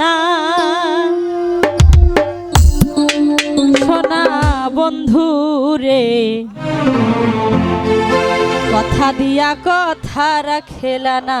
না কথা দিয়া কথা রাখেলা না।